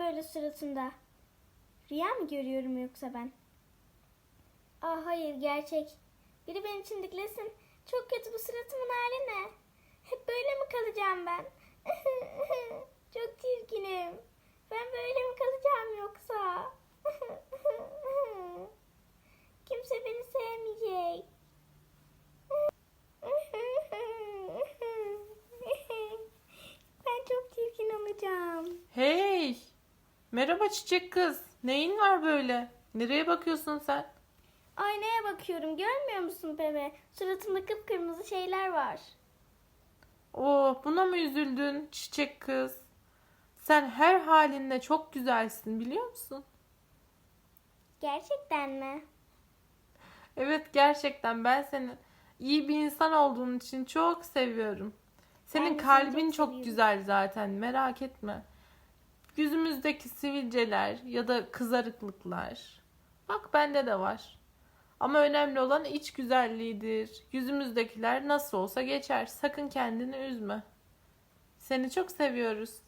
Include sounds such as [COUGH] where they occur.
böyle suratında? Rüya mı görüyorum yoksa ben? Ah hayır gerçek. Biri beni çimdiklesin. Çok kötü bu suratımın hali ne? Hep böyle mi kalacağım ben? [LAUGHS] Çok çirkinim. Ben böyle mi kalacağım yoksa? Kimse beni sevmeyecek. Ben çok çirkin olacağım. Hey! Merhaba çiçek kız. Neyin var böyle? Nereye bakıyorsun sen? Aynaya bakıyorum görmüyor musun bebe? Suratımda kıpkırmızı şeyler var. Oh, buna mı üzüldün çiçek kız? Sen her halinle çok güzelsin biliyor musun? Gerçekten mi? Evet gerçekten ben seni iyi bir insan olduğun için çok seviyorum. Senin Ben de seni kalbin çok çok seviyorum. güzel zaten merak etme. Yüzümüzdeki sivilceler ya da kızarıklıklar. Bak bende de var. Ama önemli olan iç güzelliğidir. Yüzümüzdekiler nasıl olsa geçer. Sakın kendini üzme. Seni çok seviyoruz.